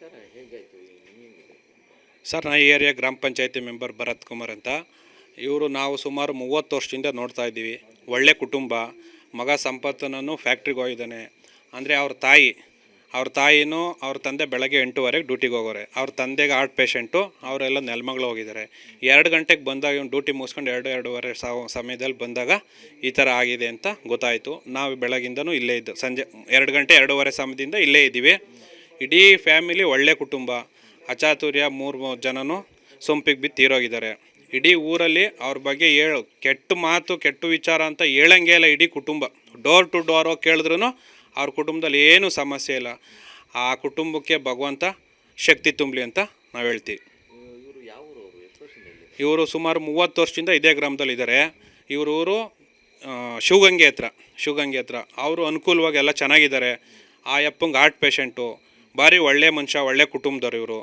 ಹೇಗಾಯಿತು ಸರ್, ನಾ ಏರಿಯಾ ಗ್ರಾಮ ಪಂಚಾಯತಿ ಮೆಂಬರ್ ಭರತ್ ಕುಮಾರ್ ಅಂತ. ಇವರು ನಾವು ಸುಮಾರು ಮೂವತ್ತು ವರ್ಷದಿಂದ ನೋಡ್ತಾ ಇದ್ದೀವಿ. ಒಳ್ಳೆ ಕುಟುಂಬ, ಮಗ ಸಂಪತ್ತನೂ ಫ್ಯಾಕ್ಟ್ರಿಗೆ ಹೋಗಿದ್ದಾನೆ ಅಂದರೆ ಅವ್ರ ತಾಯಿ, ಅವ್ರ ತಾಯಿನೂ ಅವ್ರ ತಂದೆ ಬೆಳಗ್ಗೆ ಎಂಟೂವರೆಗೆ ಡ್ಯೂಟಿಗೆ ಹೋಗೋರೆ. ಅವ್ರ ತಂದೆಗೆ ಹಾರ್ಟ್ ಪೇಷಂಟು, ಅವರೆಲ್ಲ ನೆಲಮಗಳು ಹೋಗಿದ್ದಾರೆ. ಎರಡು ಗಂಟೆಗೆ ಬಂದಾಗ ಇವ್ನು ಡ್ಯೂಟಿ ಮುಗಿಸ್ಕೊಂಡು ಎರಡು, ಎರಡೂವರೆ ಸಾವ ಸಮಯದಲ್ಲಿ ಬಂದಾಗ ಈ ಥರ ಆಗಿದೆ ಅಂತ ಗೊತ್ತಾಯಿತು. ನಾವು ಬೆಳಗಿಂದನೂ ಇಲ್ಲೇ ಇದ್ದು, ಸಂಜೆ ಎರಡು ಗಂಟೆ ಎರಡೂವರೆ ಸಮಯದಿಂದ ಇಲ್ಲೇ ಇದ್ದೀವಿ. ಇಡೀ ಫ್ಯಾಮಿಲಿ ಒಳ್ಳೆ ಕುಟುಂಬ. ಅಚಾತುರ್ಯ ಮೂರು ಜನನು ಸೊಂಪಿಗೆ ಬಿದ್ದು ತೀರೋಗಿದ್ದಾರೆ ಇಡೀ ಊರಲ್ಲಿ ಅವ್ರ ಬಗ್ಗೆ ಹೇಳು. ಕೆಟ್ಟ ಮಾತು, ಕೆಟ್ಟ ವಿಚಾರ ಅಂತ ಹೇಳಂಗೆ ಇಲ್ಲ ಇಡೀ ಕುಟುಂಬ. ಡೋರ್ ಟು ಡೋರ್ ಹೋಗಿ ಕೇಳಿದ್ರು ಅವ್ರ ಕುಟುಂಬದಲ್ಲಿ ಏನೂ ಸಮಸ್ಯೆ ಇಲ್ಲ. ಆ ಕುಟುಂಬಕ್ಕೆ ಭಗವಂತ ಶಕ್ತಿ ತುಂಬಲಿ ಅಂತ ನಾವು ಹೇಳ್ತೀವಿ. ಇವರು ಇವರು ಸುಮಾರು ಮೂವತ್ತು ವರ್ಷದಿಂದ ಇದೇ ಗ್ರಾಮದಲ್ಲಿ ಇದ್ದಾರೆ ಇವರೂರು ಊರು ಶಿವಗಂಗೆ ಹತ್ರ. ಶಿವಗಂಗೆ ಹತ್ರ. ಅವರು ಅನುಕೂಲವಾಗಿ ಎಲ್ಲ ಚೆನ್ನಾಗಿದ್ದಾರೆ. ಆ ಯಪ್ಪಂಗೆ ಹಾರ್ಟ್ ಪೇಷಂಟು ಭಾರಿ ಒಳ್ಳೆ ಮನುಷ್ಯ ಒಳ್ಳೆ ಕುಟುಂಬದವರು ಇವರು.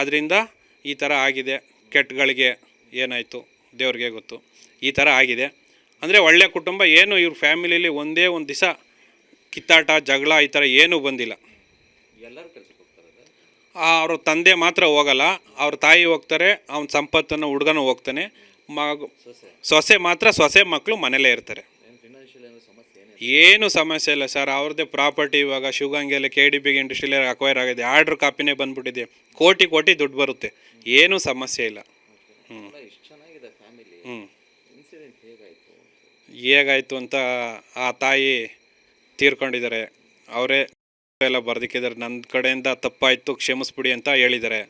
ಅದರಿಂದ ಈ ಥರ ಆಗಿದೆ. ಕೆಟ್ಟಗಳಿಗೆ ಏನಾಯಿತು? ದೇವ್ರಿಗೆ ಗೊತ್ತು. ಈ ಥರ ಆಗಿದೆ. ಅಂದರೆ ಒಳ್ಳೆ ಕುಟುಂಬ ಏನು ಇವ್ರ ಫ್ಯಾಮಿಲಿಯಲ್ಲಿ ಒಂದೇ ಒಂದು ದಿವಸ ಕಿತ್ತಾಟ ಜಗಳ ಈ ಥರ ಏನೂ ಬಂದಿಲ್ಲ. ಎಲ್ಲರೂ ಕೆಲ್ಸಕ್ಕೆ ಹೋಗ್ತಾರೆ ಅವ್ರ ತಂದೆ ಮಾತ್ರ ಹೋಗಲ್ಲ. ಅವ್ರ ತಾಯಿ ಹೋಗ್ತಾರೆ ಅವ್ನ ಸಂಪತ್ತನ್ನು ಹುಡುಗನೂ ಹೋಗ್ತಾನೆ. ಮಗು ಸೊಸೆ. ಸೊಸೆ ಮಾತ್ರ ಸೊಸೆ ಮಕ್ಕಳು ಮನೇಲೇ ಇರ್ತಾರೆ ಏನು ಫಿನಾನ್ಷಿಯಲ್ ಏನೋ ಸಮಸ್ಯೆ ಏನೇ ಸಮಸ್ಯೆ ಇಲ್ಲ ಸರ್ ಅವ್ರದ್ದೇ ಪ್ರಾಪರ್ಟಿ ಇವಾಗ ಶಿವಗಂಗೆಯಲ್ಲಿ ಕೆ ಡಿ ಬಿಗೆ ಇಂಡಸ್ಟ್ರಿಯಲ್ಲಿ ಅಕ್ವೈರ್ ಆಗಿದೆ. ಆರ್ಡ್ರ್ ಕಾಪಿನೇ ಬಂದ್ಬಿಟ್ಟಿದೆ. ಕೋಟಿ ಕೋಟಿ ದುಡ್ಡು ಬರುತ್ತೆ. ಏನೂ ಸಮಸ್ಯೆ ಇಲ್ಲ. ಹ್ಞೂ ಹೇಗಾಯಿತು? ಅಂತ ಆ ತಾಯಿ ತೀರ್ಕೊಂಡಿದ್ದಾರೆ. ಅವರೇ ಎಲ್ಲ ಬರ್ದಿಕ್ಕಿದ್ದಾರೆ. ನನ್ನ ಕಡೆಯಿಂದ ತಪ್ಪಾಯಿತು ಕ್ಷಮಿಸ್ಬಿಡಿ ಅಂತ ಹೇಳಿದ್ದಾರೆ.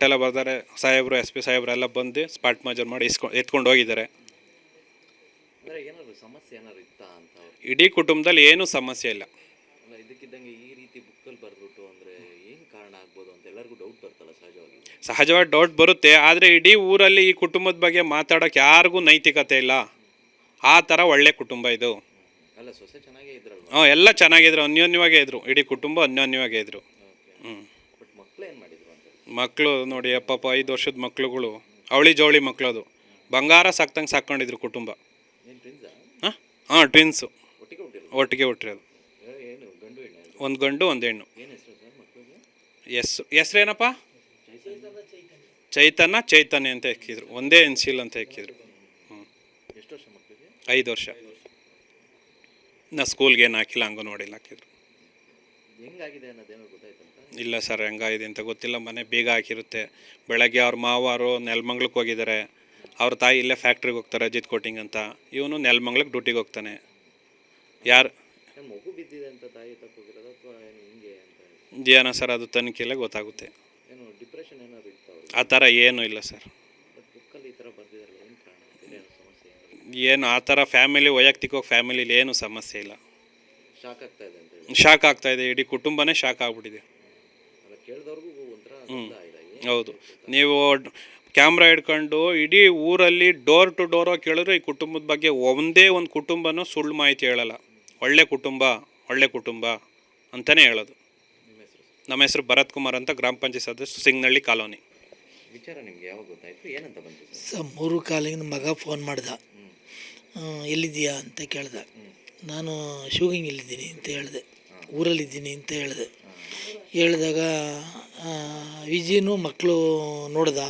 ಎಲ್ಲ ಬರ್ತಾರೆ ಸಾಹೇಬರು ಎಸ್ ಪಿ ಸಾಹೇಬ್ರು ಎಲ್ಲ ಬಂದು ಸ್ಪಾಟ್ ಮಾಜರ್ ಮಾಡಿ ಇಸ್ಕೊ ಎತ್ಕೊಂಡು ಹೋಗಿದ್ದಾರೆ ಅಂದರೆ ಏನಾದ್ರು ಸಮಸ್ಯೆ ಏನಾದ್ರು ಇತ್ತಾ ಅಂತ ಅವ್ರು? ಇಡೀ ಕುಟುಂಬದಲ್ಲಿ ಏನೂ ಸಮಸ್ಯೆ ಇಲ್ಲ. ಅಲ್ಲ ಇದಕ್ಕಿದ್ದಂಗೆ ಈ ರೀತಿ ಬುಕ್ಕಲ್ಲಿ ಬರೆದ್ಬಿಟ್ಟು ಅಂದರೆ ಏನು ಕಾರಣ ಆಗ್ಬೋದು ಅಂತ ಎಲ್ಲರಿಗೂ ಡೌಟ್ ಬರ್ತಲ್ಲ ಸಹಜವಾಗಿ? ಸಹಜವಾಗಿ ಡೌಟ್ ಬರುತ್ತೆ. ಆದರೆ ಇಡೀ ಊರಲ್ಲಿ ಈ ಕುಟುಂಬದ ಬಗ್ಗೆ ಮಾತಾಡೋಕೆ ಯಾರಿಗೂ ನೈತಿಕತೆ ಇಲ್ಲ. ಆ ಥರ ಒಳ್ಳೆ ಕುಟುಂಬ ಇದು. ಅಲ್ಲ ಸೊಸೆ ಚೆನ್ನಾಗೇ ಇದ್ರಲ್ವ? ಹ್ಞೂ ಎಲ್ಲ ಚೆನ್ನಾಗಿದ್ರು. ಅನ್ಯೋನ್ಯವಾಗೇ ಇದ್ರು. ಇಡೀ ಕುಟುಂಬ ಅನ್ಯೋನ್ಯವಾಗೇ ಇದ್ರು. ಹ್ಞೂ ಬಟ್ ಮಕ್ಳು ಏನು ಮಾಡಿದ್ರು ಅಂತ ಮಕ್ಕಳು ನೋಡಿ ಅಪ್ಪಪ್ಪ ಐದು ವರ್ಷದ ಮಕ್ಳುಗಳು. ಅವಳಿ ಜವಳಿ ಮಕ್ಕಳು ಅದು ಬಂಗಾರ ಸಾಕ್ತಂಗೆ ಸಾಕ್ಕೊಂಡಿದ್ರು ಕುಟುಂಬ. ಹಾಂ? ಹಾಂ ಟ್ವಿನ್ಸು ಒಟ್ಟಿಗೆ ಹುಟ್ಟಿರೋದು? ಒಂದು ಗಂಡು ಒಂದು ಹೆಣ್ಣು. ಎಸ್ ಹೆಸ್ರೇನಪ್ಪ? ಚೈತನ್ಯ ಚೈತನ್ಯ ಅಂತ ಹಾಕಿದ್ರು. ಒಂದೇ ಎನ್ಸಿಲ್ ಅಂತ ಹಾಕಿದ್ರು. ಹ್ಞೂ ಎಷ್ಟು ವರ್ಷ ಮಕ್ಕಳಿಗೆ ಐದು ವರ್ಷ. ನಾ ಸ್ಕೂಲ್ಗೆ ಏನು ಹಾಕಿಲ್ಲ ಅಂಗನವಾಡಿಲಿ ಹಾಕಿದ್ರು. ಇಲ್ಲ ಸರ್ ಹೆಂಗಾಗಿದೆ ಅಂತ ಗೊತ್ತಿಲ್ಲ. ಮನೆ ಬೀಗ ಹಾಕಿರುತ್ತೆ. ಬೆಳಗ್ಗೆ ಅವ್ರ ಮಾವಾರು ನೆಲಮಂಗ್ಲಕ್ಕೆ ಹೋಗಿದ್ದಾರೆ. ಅವ್ರ ತಾಯಿ ಇಲ್ಲೇ ಫ್ಯಾಕ್ಟ್ರಿಗೆ ಹೋಗ್ತಾರೆ ಅಜಿತ್ ಕೋಟಿಂಗ್ ಅಂತ. ಇವನು ನೆಲಮಂಗ್ಲಕ್ಕೆ ಡ್ಯೂಟಿಗೆ ಹೋಗ್ತಾನೆ. ಯಾರು? ಏನು ಸರ್ ಅದು ತನಿಖೆಯಲ್ಲೇ ಗೊತ್ತಾಗುತ್ತೆ. ಆ ಥರ ಏನೂ ಇಲ್ಲ ಸರ್. ಏನು ಆ ಥರ ಫ್ಯಾಮಿಲಿ ವೈಯಕ್ತಿಕವಾಗಿ ಫ್ಯಾಮಿಲಿಲಿ ಏನು ಸಮಸ್ಯೆ ಇಲ್ಲ. ಶಾಕ್ ಆಗ್ತಾ ಇದೆ ಅಂತ ಶಾಕ್ ಆಗ್ತಾ ಇದೆ ಇಡೀ ಕುಟುಂಬನೇ ಶಾಕ್ ಆಗ್ಬಿಟ್ಟಿದೆ. ಹೌದು. ನೀವು ಕ್ಯಾಮ್ರಾ ಹಿಡ್ಕೊಂಡು ಇಡೀ ಊರಲ್ಲಿ ಡೋರ್ ಟು ಡೋರ್ ಕೇಳಿದ್ರೆ ಈ ಕುಟುಂಬದ ಬಗ್ಗೆ ಒಂದೇ ಒಂದು ಕುಟುಂಬನೂ ಸುಳ್ಳು ಮಾಹಿತಿ ಹೇಳಲ್ಲ. ಒಳ್ಳೆ ಕುಟುಂಬ ಒಳ್ಳೆ ಕುಟುಂಬ ಅಂತಲೇ ಹೇಳೋದು. ನಿಮ್ಮ ಹೆಸರು ನಮ್ಮ ಹೆಸರು ಭರತ್ ಕುಮಾರ್ ಅಂತ ಗ್ರಾಮ ಪಂಚಾಯತ್ ಸದಸ್ಯ ಸಿಂಗ್ನಳ್ಳಿ ಕಾಲೋನಿ. ವಿಚಾರ ನಿಮಗೆ ಯಾವಾಗ ಗೊತ್ತಾಯ್ತು? ಏನಂತ ಬಂತು ಸರ್? ಸ ಮೂರು ಕಾಲಿಗೆ ಮಗ ಫೋನ್ ಮಾಡ್ದ. ಎಲ್ಲಿದ್ದೀಯಾ ಅಂತ ಕೇಳ್ದ. ನಾನು ಶೂಗಿಂಗ್ ಶಿವಗಂಗೆಲ್ಲಿದ್ದೀನಿ ಅಂತ ಹೇಳಿದೆ. ಊರಲ್ಲಿದ್ದೀನಿ ಅಂತ ಹೇಳಿದೆ. ಹೇಳಿದಾಗ ವಿಜಿನೂ ಮಕ್ಕಳು ನೋಡ್ದ.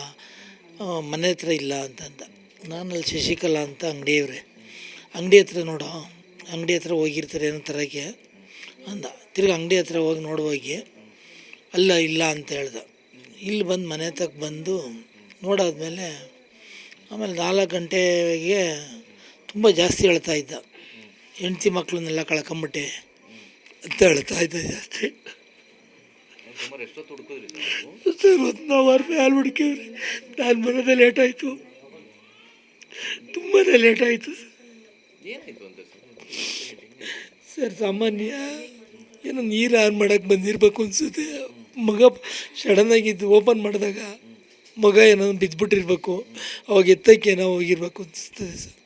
ಮನೆ ಹತ್ರ ಇಲ್ಲ ಅಂತಂದ. ನಾನು ಅಲ್ಲಿ ಶಶಿಕಲಾ ಅಂತ ಅಂಗಡಿಯವ್ರೆ. ಅಂಗಡಿ ಹತ್ರ ನೋಡೋ, ಅಂಗಡಿ ಹತ್ರ ಹೋಗಿರ್ತಾರೆ ಏನೋ ತರೋಕ್ಕೆ ಅಂದ. ತಿರ್ಗಿ ಅಂಗಡಿ ಹತ್ರ ಹೋಗಿ ನೋಡುವಾಗಿ ಅಲ್ಲ, ಇಲ್ಲ ಅಂತ ಹೇಳ್ದ. ಇಲ್ಲಿ ಬಂದು ಮನೆ ತಕ್ಕ ಬಂದು ನೋಡಾದಮೇಲೆ ಆಮೇಲೆ ನಾಲ್ಕು ಗಂಟೆಗೆ ತುಂಬ ಜಾಸ್ತಿ ಹೇಳ್ತಾ ಇದ್ದ. ಹೆಂಡ್ತಿ ಮಕ್ಕಳನ್ನೆಲ್ಲ ಕಳ್ಕೊಂಬಿಟ್ಟೆ ಅಂತ ಹೇಳ್ತಾ ಇದ್ದ ಜಾಸ್ತಿ. ಸುಮಾರು ಎಷ್ಟೊತ್ತು ಹುಡುಕಿದ್ರಿ ಸರ್ ನೀವು ನಾವು ಅವರ್ ಮೇಲೆ ಹುಡುಕಿವ್ರಿ. ನಾನು ಬರೋದೇ ಲೇಟ್ ಆಯಿತು. ತುಂಬಾ ಲೇಟ್ ಆಯಿತು ಏನಾಯ್ತು ಅಂತ ಸರ್? ಸರ್ ಸಾಮಾನ್ಯ ಏನೋ ನೀರು ಆನ್ ಮಾಡೋಕ್ಕೆ ಬಂದಿರಬೇಕು ಅನ್ಸುತ್ತೆ. ಮಗ ಸಡನ್ನಾಗಿದ್ದು ಓಪನ್ ಮಾಡಿದಾಗ ಮಗ ಏನೋ ಬಿದ್ದುಬಿಟ್ಟಿರ್ಬೇಕು ಅವಾಗ ಎತ್ತಕ್ಕೆ ಏನೋ ಹೋಗಿರ್ಬೇಕು ಅನಿಸ್ತದೆ ಸರ್.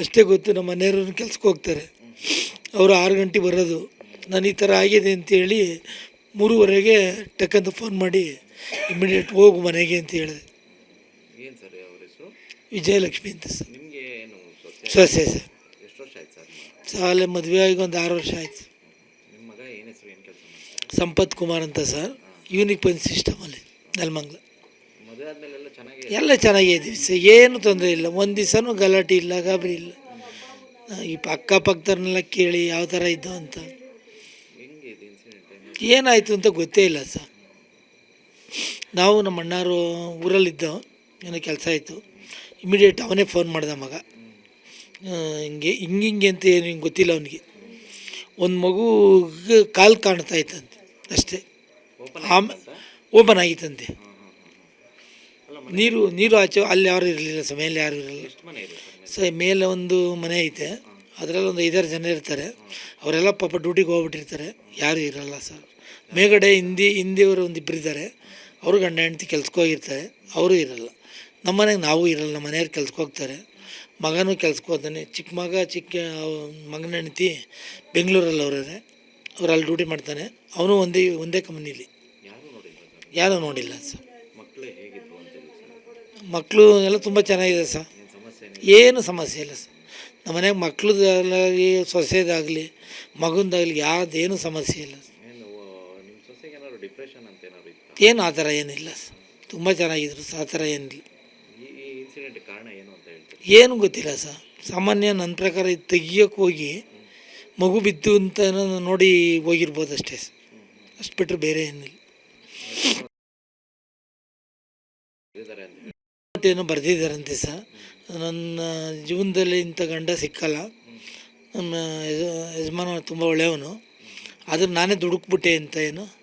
ಅಷ್ಟೇ ಗೊತ್ತು ನಮ್ಮ ಮನೆಯವ್ರನ್ನ ಕೆಲ್ಸಕ್ಕೆ ಹೋಗ್ತಾರೆ. ಅವರು ಆರು ಗಂಟೆ ಬರೋದು. ನಾನು ಈ ಥರ ಆಗಿದೆ ಅಂತೇಳಿ ಮೂರುವರೆಗೆ ಟಕ್ಕಂತ ಫೋನ್ ಮಾಡಿ ಇಮಿಡಿಯೇಟ್ ಹೋಗು ಮನೆಗೆ ಅಂತ ಹೇಳಿದೆ. ಏನು ಸರ್ ಹೆಸರು? ವಿಜಯಲಕ್ಷ್ಮಿ ಅಂತ ಸರ್. ನಿಮಗೆ ಏನು ಸೊಸೆ? ಸೊಸೆ ಸರ್. ಎಷ್ಟು ವರ್ಷ ಆಯ್ತು ಸರ್ ಸಾಲೆ ಮದುವೆ ಆಗಿ ಒಂದು ಆರು ವರ್ಷ ಆಯ್ತು ನಿಮ್ಮ ಮಗ ಏನು ಹೆಸರು ಏನು ಕೆಲಸ ಮಾಡ್ತಾರೆ ಸಂಪತ್ ಕುಮಾರ್ ಅಂತ ಸರ್. ಯೂನಿಕ್ ಪಂಚ್ ಸಿಸ್ಟಮಲ್ಲಿ ನೆಲಮಂಗ್ಲ ಮದುವೆ ಆದ್ಮೇಲೆಲ್ಲ ಚೆನ್ನಾಗಿ ಎಲ್ಲ ಚೆನ್ನಾಗೇ ಇದ್ದೀವಿ ಸರ್. ಏನು ತೊಂದರೆ ಇಲ್ಲ. ಒಂದು ದಿವಸನೂ ಗಲಾಟೆ ಇಲ್ಲ ಗಾಬರಿ ಇಲ್ಲ. ಈ ಅಕ್ಕಪಕ್ಕದವ್ರನ್ನೆಲ್ಲ ಕೇಳಿ ಯಾವ ಥರ ಇದ್ದು ಅಂತ. ಏನಾಯಿತು ಅಂತ ಗೊತ್ತೇ ಇಲ್ಲ ಸರ್. ನಾವು ನಮ್ಮ ಅಣ್ಣಾರು ಊರಲ್ಲಿದ್ದೋ ಏನೋ ಕೆಲಸ ಆಯಿತು ಇಮಿಡಿಯೇಟ್ ಅವನೇ ಫೋನ್ ಮಾಡಿದ ಮಗ. ಹಿಂಗೆ ಹಿಂಗೆ ಹಿಂಗೆ ಅಂತ ಏನು ಹಿಂಗೆ ಗೊತ್ತಿಲ್ಲ ಅವನಿಗೆ. ಒಂದು ಮಗು ಕಾಲು ಕಾಣ್ತಾ ಇತ್ತಂತೆ ಅಷ್ಟೇ. ಆಮೇಲೆ ಓಪನ್ ಆಗಿತ್ತಂತೆ. ನೀರು ನೀರು ಆಚೆ ಅಲ್ಲಿ ಯಾರು ಇರಲಿಲ್ಲ ಸರ್ ಮೇಲೆ ಯಾರು ಇರಲಿಲ್ಲ. ಸರ್ ಸೊ ಮೇಲೆ ಒಂದು ಮನೆ ಐತೆ. ಅದರಲ್ಲಿ ಒಂದು ಐದಾರು ಜನ ಇರ್ತಾರೆ. ಅವರೆಲ್ಲ ಪಾಪ ಡ್ಯೂಟಿಗೆ ಹೋಗ್ಬಿಟ್ಟಿರ್ತಾರೆ. ಯಾರೂ ಇರಲ್ಲ ಸರ್. ಮೇಗಡೆ ಹಿಂದಿ, ಹಿಂದಿಯವರು ಒಂದು ಇಬ್ಬರು ಇದ್ದಾರೆ ಅವರು ಗಂಡ ಹೆಂಡತಿ ಕೆಲ್ಸಕ್ಕೆ ಹೋಗಿರ್ತಾರೆ. ಅವರು ಇರಲ್ಲ. ನಮ್ಮ ಮನೆಗೆ ನಾವು ಇರಲ್ಲ ನಮ್ಮ ಮನೆಯವ್ರು ಕೆಲ್ಸಕ್ಕೆ ಹೋಗ್ತಾರೆ. ಮಗನೂ ಕೆಲ್ಸಕ್ಕೆ ಹೋಗ್ತಾನೆ. ಚಿಕ್ಕ ಮಗ, ಚಿಕ್ಕ ಮಗನ ಹೆಂಡತಿ ಬೆಂಗಳೂರಲ್ಲಿ ಅವರೇ ಅವ್ರು ಅಲ್ಲಿ ಡ್ಯೂಟಿ ಮಾಡ್ತಾನೆ. ಅವನು ಒಂದೇ ಒಂದೇ ಕಂಪ್ನೀಲಿ. ಯಾರು ನೋಡಿಲ್ಲ ಸರ್. ಸರ್ ಮಕ್ಕಳು ಸರ್ ಎಲ್ಲ ತುಂಬ ಚೆನ್ನಾಗಿದೆ ಸರ್. ಏನು ಸಮಸ್ಯೆ ಇಲ್ಲ ಸರ್. ನಮ್ಮ ಮನೆಗೆ ಮಕ್ಕಳದಾಗಲಿ ಸೊಸೆದಾಗಲಿ, ಮಗುಂದಾಗಲಿ ಯಾವುದೇನು ಸಮಸ್ಯೆ ಇಲ್ಲ ಸೊಸೆಗೆ ಅಂತ ಏನಾದ್ರು ಇತ್ತು? ಏನು ಆ ಥರ ಏನಿಲ್ಲ ತುಂಬ ಚೆನ್ನಾಗಿದ್ರು ಸರ್ ಆ ಥರ ಏನಿಲ್ಲ. ಈ ಇನ್ಸಿಡೆಂಟ್ ಕಾರಣ ಏನು ಅಂತ ಹೇಳ್ತೀರಿ? ಏನು ಗೊತ್ತಿಲ್ಲ ಸರ್. ಸಾಮಾನ್ಯ ನನ್ನ ಪ್ರಕಾರ ಇದು ತೆಗಿಯೋಕೆ ಹೋಗಿ ಮಗು ಬಿದ್ದು ಅಂತ ನೋಡಿ ಹೋಗಿರ್ಬೋದು ಅಷ್ಟೇ ಸರ್. ಅಷ್ಟು ಬಿಟ್ಟರೆ ಬೇರೆ ಏನಿಲ್ಲ. ಇದ್ದಾರೆ ಅಂತ ಹೇಳಿ. ಏನೋ ಬರೆದಿದ್ದಾರಂತೆ ಸರ್. ನನ್ನ ಜೀವನದಲ್ಲಿ ಇಂಥ ಗಂಡ ಸಿಕ್ಕಲ್ಲ. ನಮ್ಮ ಯಜ- ಯಜಮಾನ ತುಂಬ ಒಳ್ಳೆಯವನು. ಆದರೆ ನಾನೇ ದುಡುಕ್ಬಿಟ್ಟೆ ಅಂತ ಏನು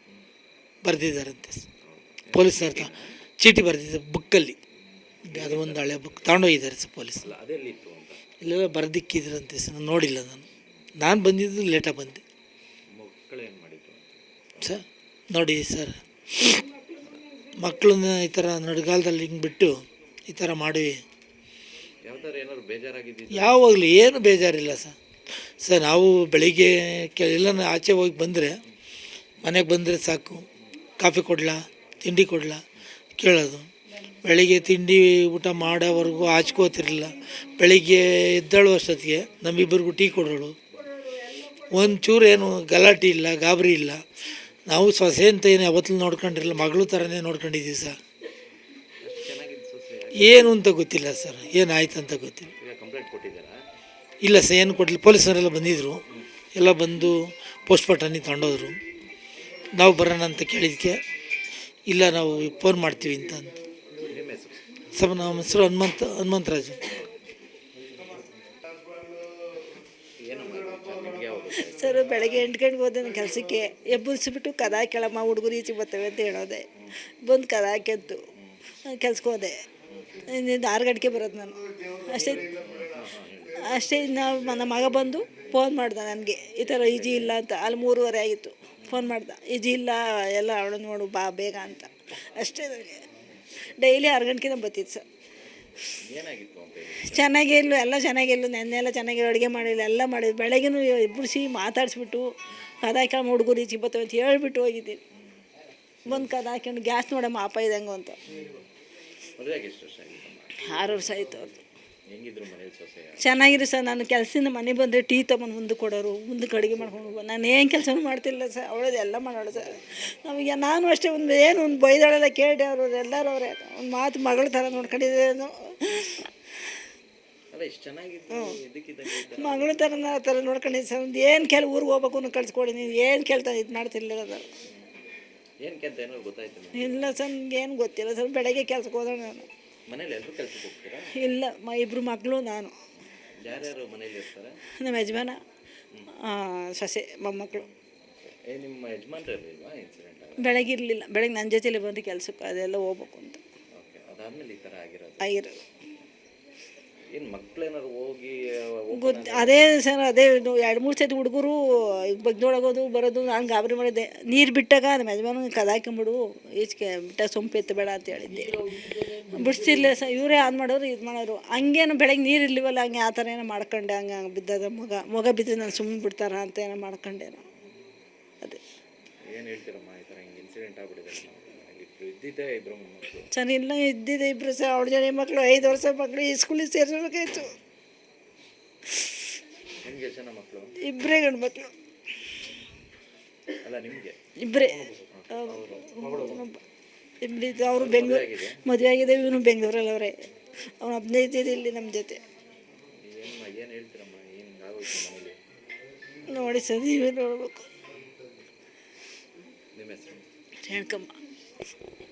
ಬರೆದಿದ್ದಾರಂತೆ ಪೊಲೀಸ್ ಅರ್ಥ ತ- ಚೀಟಿ ಬರೆದಿದ್ದಾರೆ ಬುಕ್ಕಲ್ಲಿ. ಅದು ಒಂದು ಹಳೆ ಬುಕ್ ತಗೊಂಡೋಗಿದ್ದಾರೆ ಸರ್ ಪೊಲೀಸ್. ಇಲ್ಲೆಲ್ಲ ಬರೆದಿಕ್ಕಿದ್ರಂತೆ ಸರ್ ನಾನು ನೋಡಿಲ್ಲ ನಾನು. ನಾನು ಬಂದಿದ್ದು ಲೇಟಾಗಿ ಬಂದೆ. ಸರ್ ನೋಡಿ ಸರ್ ಮಕ್ಕಳನ್ನ ಈ ಥರ ನಡುಗಾಲದಲ್ಲಿ ಹಿಂಗೆ ಬಿಟ್ಟು ಈ ಥರ ಮಾಡಿ. ಯಾವಾಗಲೂ ಏನು ಬೇಜಾರಿಲ್ಲ ಸರ್. ಸರ್ ನಾವು ಬೆಳಿಗ್ಗೆ ಕೆಲ ಎಲ್ಲ ಆಚೆ ಹೋಗಿ ಬಂದರೆ ಮನೆಗೆ ಬಂದರೆ ಸಾಕು. ಕಾಫಿ ಕೊಡ್ಲಾ? ತಿಂಡಿ ಕೊಡ್ಲಾ? ಕೇಳೋದು. ಬೆಳಿಗ್ಗೆ ತಿಂಡಿ ಊಟ ಮಾಡೋವರೆಗೂ ಹಾಚ್ಕೋತಿರಲಿಲ್ಲ ಬೆಳಿಗ್ಗೆ ಎದ್ದಾಳು ಅಷ್ಟೊತ್ತಿಗೆ. ನಮ್ಮಿಬ್ಬರಿಗೂ ಟೀ ಕೊಡೋಳು. ಒಂಚೂರು ಏನು ಗಲಾಟೆ ಇಲ್ಲ, ಗಾಬರಿ ಇಲ್ಲ. ನಾವು ಸೊಸೆ ಅಂತ ಏನು ಯಾವತ್ತೂ ನೋಡ್ಕೊಂಡಿರಲಿಲ್ಲ. ಮಗಳು ಥರನೇ ನೋಡ್ಕೊಂಡಿದ್ದೀವಿ ಸರ್. ಏನು ಅಂತ ಗೊತ್ತಿಲ್ಲ ಸರ್. ಏನಾಯ್ತು ಅಂತ ಗೊತ್ತಿಲ್ಲ. ಇಲ್ಲ ಸರ್, ಏನು ಕೊಟ್ಟಿಲ್ಲ ಪೊಲೀಸರೆಲ್ಲ ಬಂದಿದ್ದರು ಎಲ್ಲ ಬಂದು ಪೋಸ್ಟ್ ಪೋಸ್ಟ್ಮಾರ್ಟಮ್ಗೆ ತಗೊಂಡೋದ್ರು ನಾವು ಬರೋಣ ಅಂತ ಕೇಳಿದ್ಕೆ, ಇಲ್ಲ ನಾವು ಫೋನ್ ಮಾಡ್ತೀವಿ ಅಂತ ಅಂತ ನಿಮ್ಮ ಸರ್, ನಮ್ಮ ಹೆಸರು ಹನುಮಂತ, ಹನುಮಂತರಾಜು. ಸರ್, ಬೆಳಗ್ಗೆ ಎಂಟು ಗಂಟೆಗೆ ಹೋದೆ ನಾನು ಕೆಲಸಕ್ಕೆ ಎಬ್ಬಿಸ್ಬಿಟ್ಟು ಕದ ಕೆಳಮ್ಮ ಹುಡುಗರು ಈಚೆ ಬರ್ತವೆ ಅಂತ ಹೇಳೋದೆ. ಬಂದು ಕದ ಕೆತ್ತು ಕೆಲ್ಸಕ್ಕೆ ಹೋದೆ. ಇನ್ನೊಂದು ಆರು ಗಂಟೆಗೆ ಬರೋದು ನಾನು. ಅಷ್ಟೇ ಅಷ್ಟೇ ನಾವು ನನ್ನ ಮಗ ಬಂದು ಫೋನ್ ಮಾಡ್ದೆ ನನಗೆ. ಈ ಥರ ಈಜಿ ಇಲ್ಲ ಅಂತ. ಅಲ್ಲಿ ಮೂರುವರೆ ಆಗಿತ್ತು. ಫೋನ್ ಮಾಡ್ದ ಇದು ಇಲ್ಲ ಎಲ್ಲ ಅವಳು ನೋಡು ಬಾ ಬೇಗ ಅಂತ. ಅಷ್ಟೇ ನನಗೆ ಡೈಲಿ ಆರು ಗಂಟೆಗಿಂತ ಬತ್ತಿತ್ತು ಸರ್. ಚೆನ್ನಾಗಿರ್ಲು ಎಲ್ಲ ಚೆನ್ನಾಗಿರ್ಲು ನೆನ್ನೆ ಎಲ್ಲ ಚೆನ್ನಾಗೇ ಅಡುಗೆ ಮಾಡಿಲ್ಲ ಎಲ್ಲ ಮಾಡಿದ್ರು ಬೆಳಗ್ಗೆನೂ ಇಬ್ಬರಿಸಿ ಮಾತಾಡಿಸ್ಬಿಟ್ಟು ಕದ ಹಾಕೊಂಡು ಹುಡುಗರು ಈಚೆ ಬರ್ತವೆ ಅಂತ ಹೇಳ್ಬಿಟ್ಟು ಹೋಗಿದ್ದೀನಿ ಬಂದು ಕದ ಹಾಕೊಂಡು ಗ್ಯಾಸ್ ನೋಡಮ್ಮ ಅಪ್ಪ ಇದಂಗು ಅಂತ. ಆರು ವರ್ಷ ಆಯಿತು ಅವ್ರದ್ದು ಚೆನ್ನಾಗಿರಿ ಸರ್ ನಾನು ಕೆಲಸದಿಂದ ಮನೆ ಬಂದರೆ ಟೀ ತೊಗೊಂಡು ಮುಂದೆ ಕೊಡೋರು ಮುಂದಕ್ಕೆ ಅಡುಗೆ ಮಾಡ್ಕೊಂಡು ಹೋಗೋ ನಾನು ಏನು ಕೆಲಸನೂ ಮಾಡ್ತಿಲ್ಲ ಸರ್ ಅವಳದು ಎಲ್ಲ ಮಾಡೋಳು ಸರ್. ನಮಗೆ ನಾನು ಅಷ್ಟೇ ಒಂದು ಏನು ಒಂದು ಬೈದಾಳೆಲ್ಲ ಕೇಳಿ ಅವರು ಎಲ್ಲರೂ ಅವರೇ. ಒಂದು ಮಾತು ಮಗಳ ಥರ ನೋಡ್ಕೊಂಡಿದ್ದೇನು ಮಗಳ ಥರ ಆ ಥರ ನೋಡ್ಕೊಂಡಿದ್ದೆ ಸರ್. ಒಂದು ಏನು ಕೆಲ ಊರಿಗೆ ಹೋಗ್ಬೇಕು ಅನ್ನೋ ಕಳ್ಸ್ಕೊಡಿ. ನೀವು ಏನು ಕೇಳ್ತಾ ಇದು ಮಾಡ್ತಿರ್ಲಿಲ್ಲ ಸರ್ ಇಲ್ಲ ಸರ್ ಏನು ಗೊತ್ತಿಲ್ಲ ಸರ್. ಬೆಳಗ್ಗೆ ಕೆಲ್ಸಕ್ಕೆ ಹೋದ ನಾನು. ಮನೇಲಿ ಎಲ್ಲರೂ ಕೆಲ್ಸಕ್ಕೆ ಹೋಗ್ತೀರಾ? ಇಲ್ಲ ಮ ಇಬ್ಬರು ಮಕ್ಕಳು ನಾನು. ಯಾರ್ಯಾರು ಮನೇಲಿ ಇರ್ತಾರೆ? ನಮ್ಮ ಯಜಮಾನ ಆ, ಸೊಸೆ ಮೊಮ್ಮಕ್ಕಳು ಏ ನಿಮ್ಮ ಯಜಮಾನ್ರು ಇರಲಿಲ್ವಾ ಇನ್ಸಿಡೆಂಟ್ ಆಗ? ಬೆಳಗ್ಗೆ ಇರಲಿಲ್ಲ. ಬೆಳಗ್ಗೆ ನನ್ನ ಜೊತೆಲಿ ಬಂದು ಕೆಲಸಕ್ಕೆ ಅದೆಲ್ಲ ಹೋಗ್ಬೇಕು ಅಂತ. ಓಕೆ ಅದಾದಮೇಲೆ ಈ ಥರ ಆಗಿರೋದು. ಆಗಿರೋದು. ಏನು ಮಕ್ಕಳೇನಾದ್ರು ಹೋಗಿ ಗೊತ್ತು ಅದೇ ಸರ್ ಅದೇ ಎರಡು ಮೂರು ಸತಿ ಹುಡುಗರು ಬಗ್ದೊಳಗೋದು ಬರೋದು ನಾನು ಗಾಬರಿ ಮಾಡಿದ್ದೆ. ನೀರು ಬಿಟ್ಟಾಗ ಅದು ಯಜಮಾನ ಕದ ಹಾಕೊಂಬಿಡು ಈಚೆಗೆ ಬಿಟ್ಟ ಸೊಂಪು ಎತ್ತಬೇಡ ಅಂತ ಹೇಳಿದ್ದೆ. ಬಿಡಿಸಿಲ್ಲ ಸರ್ ಇವರೇ ಆನ್ ಮಾಡೋರು ಇದು ಮಾಡೋರು. ಹಂಗೇನು ಬೆಳಗ್ಗೆ ನೀರು ಇರ್ಲಿವಲ್ಲ ಹಂಗೆ ಆ ಥರ ಏನೋ ಮಾಡ್ಕೊಂಡೆ ಹಂಗೆ ಹಂಗೆ ಬಿದ್ದದ ಮಗ. ಮಗ ಬಿದ್ದರೆ ನಾನು ಸುಮ್ಮನೆ ಬಿಡ್ತಾರ ಅಂತ ಏನೋ ಮಾಡ್ಕೊಂಡೆ ಅದೇ. ಏನು ಹೇಳ್ತೀರಮ್ಮ ಈ ಥರ ಹಿಂಗೆ ಇನ್ಸಿಡೆಂಟ್ ಆಗ್ಬಿಟ್ಟಿದೆ ಇದ್ದಿದ್ದೇ ಇಬ್ರು ಮಕ್ಕಳು ಸರ್ ಇಲ್ಲ ಇದ್ದಿದೆ ಇಬ್ಬರು ಸರ್. ಅವಳ ಜನ ಮಕ್ಕಳು ಐದು ವರ್ಷ ಮಕ್ಕಳು ಈ ಸ್ಕೂಲಿಗೆ ಸೇರಿಸ್ಬೇಕಾಯ್ತು. ನಿಮ್ಗೆ ಎಷ್ಟು ಜನ ಮಕ್ಕಳು ಇಬ್ಬರೇ ಗಂಡು ಮಕ್ಕಳು ಅಲ್ಲ ನಿಮಗೆ? ಇಬ್ಬರೇ ಇಬ್ಬರಿದ್ದು ಅವರು ಬೆಂಗಳೂರು ಮದುವೆ ಆಗಿದೆ. ಇವನು ಬೆಂಗಳೂರಲ್ಲವ್ರೆ. ಅವನು ಹದಿನೈದು ಇದೆ ಇಲ್ಲಿ ನಮ್ಮ ಜೊತೆ. ಏನು ಏನು ಹೇಳ್ತೀರಮ್ಮ? ಏನು ಆಗೋಯ್ತು ಮನೇಲಿ? ನೋಡಿ ಸರ್ ನೀವೇ ನೋಡ್ಬೇಕು. ನಿಮ್ಮ ಹೆಸರು? Görüşürüz.